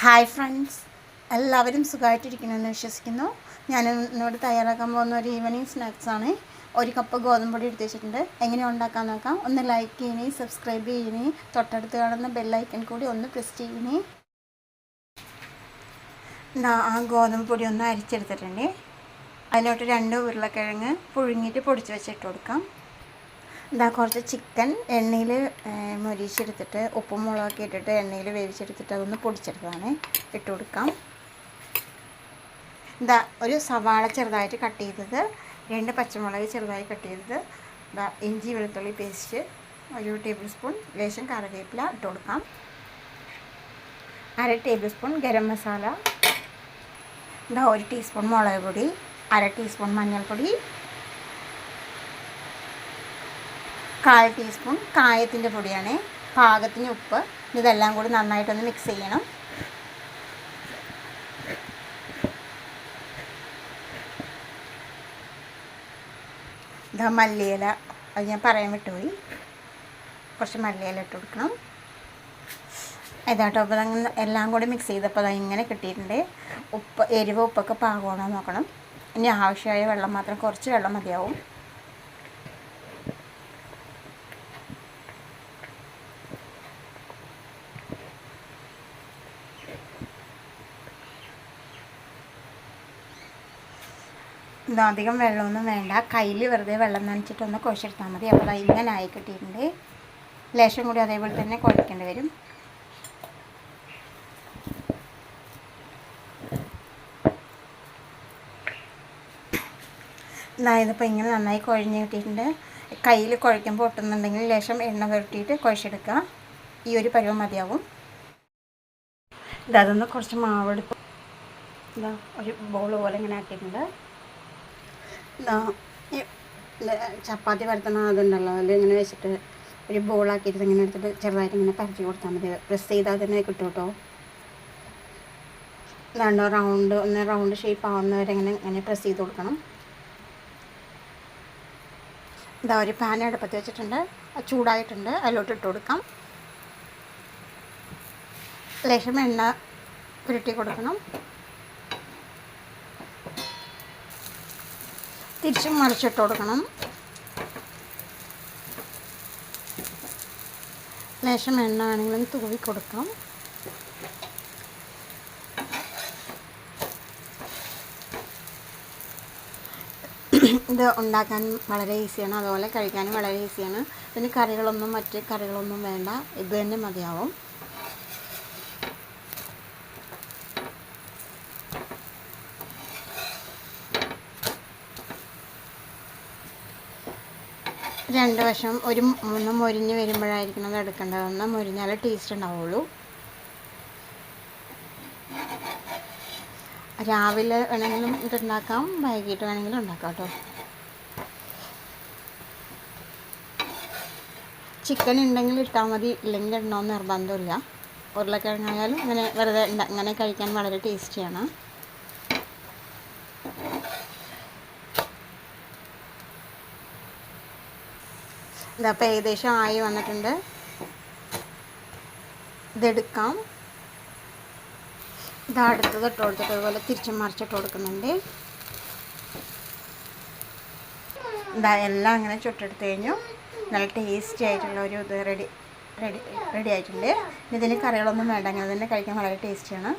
Hi friends എല്ലാവരും സുഖമായിട്ടിരിക്കണമെന്ന് വിശ്വസിക്കുന്നു. ഞാൻ ഇന്നോട് തയ്യാറാക്കാൻ പോകുന്ന ഒരു ഈവനിങ് സ്നാക്സ് ആണ്. ഒരു കപ്പ് ഗോതമ്പ് പൊടി എടുത്ത് വെച്ചിട്ടുണ്ട്. എങ്ങനെ ഉണ്ടാക്കാൻ നോക്കാം? ഒന്ന് ലൈക്ക് ചെയ്യണേ സബ്സ്ക്രൈബ് ചെയ്യണേ തൊട്ടടുത്ത് കാണുന്ന ബെല്ലൈക്കൺ കൂടി ഒന്ന് പ്രസ് ചെയ്യണേ. ആ ഗോതമ്പ് പൊടി ഒന്ന് അരിച്ചെടുത്തിട്ടുണ്ട്. അതിലോട്ട് രണ്ട് ഉരുളക്കിഴങ്ങ് പുഴുങ്ങിയിട്ട് പൊടിച്ച് വെച്ചിട്ട് കൊടുക്കാം. ഇതാ കുറച്ച് ചിക്കൻ എണ്ണയിൽ മൊരിച്ചെടുത്തിട്ട് ഉപ്പും മുളകൊക്കെ ഇട്ടിട്ട് എണ്ണയിൽ വേവിച്ചെടുത്തിട്ട് അതൊന്ന് പൊടിച്ചെടുത്തതാണ്. ഇട്ട് കൊടുക്കാം. ഇതാ ഒരു സവാള ചെറുതായിട്ട് കട്ട് ചെയ്തത്. രണ്ട് പച്ചമുളക് ചെറുതായി കട്ട് ചെയ്തത്. ഇതാ ഇഞ്ചി വെളുത്തുള്ളി പേസ്റ്റ് ഒരു ടേബിൾ സ്പൂൺ ലേശം കറിവേപ്പില ഇട്ട് കൊടുക്കാം. അര ടേബിൾ സ്പൂൺ ഗരം മസാല. ഇതാ ഒരു ടീസ്പൂൺ മുളക് പൊടി അര ടീസ്പൂൺ മഞ്ഞൾപ്പൊടി കാൽ ടീസ്പൂൺ കായത്തിന്റെ പൊടിയാണ് പാകത്തിന് ഉപ്പ് ഇതെല്ലാം കൂടി നന്നായിട്ടൊന്ന് മിക്സ് ചെയ്യണം. ഇതാ മല്ലിയില അത് ഞാൻ പറയാൻ വിട്ടുപോയി. കുറച്ച് മല്ലിയില ഇട്ട് കൊടുക്കണം. ഇതാട്ടോ അപ്പോൾ എല്ലാം കൂടി മിക്സ് ചെയ്തപ്പോൾ അത് ഇങ്ങനെ കിട്ടിയിട്ടുണ്ട്. ഉപ്പ് എരിവ് ഉപ്പൊക്കെ പാകമാണോ നോക്കണം. ഇനി ആവശ്യമായ വെള്ളം മാത്രം കുറച്ച് വെള്ളം മതിയാവും. അധികം വെള്ളമൊന്നും വേണ്ട. കയ്യിൽ വെറുതെ വെള്ളം നനച്ചിട്ടൊന്ന് കുഴച്ചെടുത്താൽ മതി. അപ്പോൾ അത് ഇങ്ങനെ ആയി കിട്ടിയിട്ടുണ്ട്. ലേശം കൂടി അതേപോലെ തന്നെ കുഴക്കേണ്ടി വരും. ഇതിപ്പോൾ ഇങ്ങനെ നന്നായി കുഴഞ്ഞ് കിട്ടിയിട്ടുണ്ട്. കയ്യിൽ കുഴയ്ക്കുമ്പോൾ ഒട്ടുന്നുണ്ടെങ്കിൽ ലേശം എണ്ണ പുരട്ടിയിട്ട് കുഴച്ചെടുക്കുക. ഈ ഒരു പരുവം മതിയാവും. ഇതൊന്ന് കുറച്ച് മാവെടുത്ത് ഇതാ ഒരു ബോൾ പോലെ ഇങ്ങനെ ആക്കിയിട്ടുണ്ട്. ചപ്പാത്തി പരത്തുന്ന അതുണ്ടല്ലോ അതിൽ ഇങ്ങനെ വെച്ചിട്ട് ഒരു ബോളാക്കിയിട്ട് ഇങ്ങനെ എടുത്തിട്ട് ചെറുതായിട്ട് ഇങ്ങനെ പരത്തി കൊടുത്താൽ മതി. പ്രസ് ചെയ്താൽ തന്നെ കിട്ടും കേട്ടോ രണ്ടോ റൗണ്ട് ഒന്ന് റൗണ്ട് ഷേപ്പ് ആവുന്നവരെ ഇങ്ങനെ ഇങ്ങനെ പ്രസ് ചെയ്ത് കൊടുക്കണം. ഇതാ ഒരു പാൻ അടുപ്പത്ത് വെച്ചിട്ടുണ്ട്. ചൂടായിട്ടുണ്ട്. അതിലോട്ട് ഇട്ട് കൊടുക്കാം. ലേശം എണ്ണ പുരട്ടി കൊടുക്കണം. തിരിച്ചും മറിച്ചിട്ട് കൊടുക്കണം. ലേശം എണ്ണ വേണമെങ്കിലും തൂവി കൊടുക്കാം. ഇത് ഉണ്ടാക്കാൻ വളരെ ഈസിയാണ്. അതുപോലെ കഴിക്കാനും വളരെ ഈസിയാണ്. പിന്നെ കറികളൊന്നും മറ്റ് കറികളൊന്നും വേണ്ട. ഇത് തന്നെ മതിയാവും. രണ്ട് വശം ഒരു ഒന്ന് മൊരിഞ്ഞ് വരുമ്പോഴായിരിക്കണം അത് എടുക്കേണ്ടത്. ഒന്ന് മൊരിഞ്ഞാലേ ടേസ്റ്റ് ഉണ്ടാവുള്ളൂ. രാവിലെ വേണമെങ്കിലും ഇതുണ്ടാക്കാം വൈകിട്ട് വേണമെങ്കിലും ഉണ്ടാക്കാം കേട്ടോ. ചിക്കൻ ഉണ്ടെങ്കിൽ ഇട്ടാൽ മതി ഇല്ലെങ്കിൽ ഇടണമെന്ന് നിർബന്ധമില്ല. ഉരുളക്കിഴങ്ങായാലും ഇങ്ങനെ വെറുതെ ഇങ്ങനെ കഴിക്കാൻ വളരെ ടേസ്റ്റിയാണ് ഇതപ്പോൾ ഏകദേശം ആയി വന്നിട്ടുണ്ട്. ഇതെടുക്കാം. ഇത് അടുത്തത് ഇട്ട് കൊടുത്തിട്ട് അതുപോലെ തിരിച്ചു മറിച്ചിട്ട് കൊടുക്കുന്നുണ്ട്. ഇതാ എല്ലാം അങ്ങനെ ചുട്ടെടുത്ത് കഴിഞ്ഞു. നല്ല ടേസ്റ്റി ആയിട്ടുള്ള ഒരു ഇത് റെഡി റെഡി റെഡി ആയിട്ടുണ്ട്. ഇതിന് കറികളൊന്നും വേണ്ട. അങ്ങനെ തന്നെ കഴിക്കാൻ വളരെ ടേസ്റ്റിയാണ്